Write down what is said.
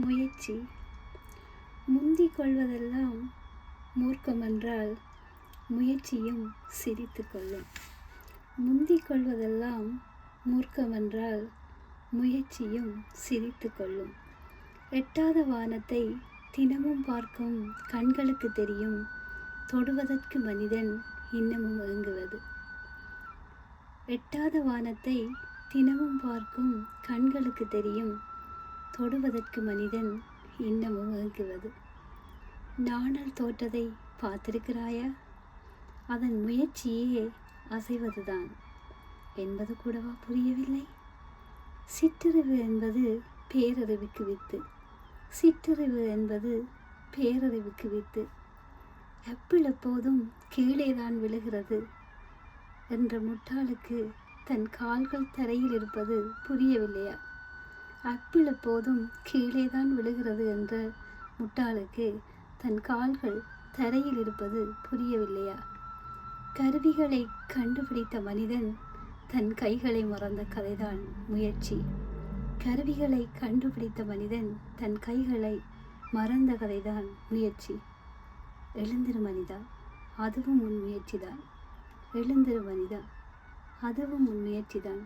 முயற்சி. முந்திக் கொள்வதெல்லாம் மூர்க்கமென்றால் முயற்சியும் சிரித்து கொள்ளும். முந்திக் கொள்வதெல்லாம் மூர்க்கமென்றால் முயற்சியும் சிரித்து கொள்ளும். எட்டாத வானத்தை தினமும் பார்க்கும் கண்களுக்கு தெரியும். தொடுவதற்கு மனிதன் இன்னமும் ஒதுங்குவது. எட்டாத வானத்தை தினமும் பார்க்கும் கண்களுக்கு தெரியும். தொடுவதற்கு மனிதன் இன்னமும் ஏங்குவது நாணல் தோற்றதை பார்த்திருக்கிறாயா? அதன் முயற்சியே அசைவதுதான். என்பது கூடவா புரியவில்லை? சிற்றறிவு என்பது பேரறிவுக்கு வித்து. சிற்றறிவு என்பது பேரறிவுக்கு வித்து. ஆப்பிள் எப்போதும் கீழே தான் விழுகிறது என்ற முட்டாளுக்கு தன் கால்கள் தரையில் இருப்பது புரியவில்லையா? ஆப்பிள் எப்போதும் கீழே தான் விழுகிறது என்ற முட்டாளுக்கு தன் கால்கள் தரையில் இருப்பது புரியவில்லையா? கருவிகளை கண்டுபிடித்த மனிதன் தன் கைகளை மறந்த கதைதான் முயற்சி. கருவிகளை கண்டுபிடித்த மனிதன் தன் கைகளை மறந்த கதைதான் முயற்சி. எழுந்திரு மனிதா அதுவும் உன் முயற்சிதான். எழுந்திரு மனிதா அதுவும் உன் முயற்சிதான்.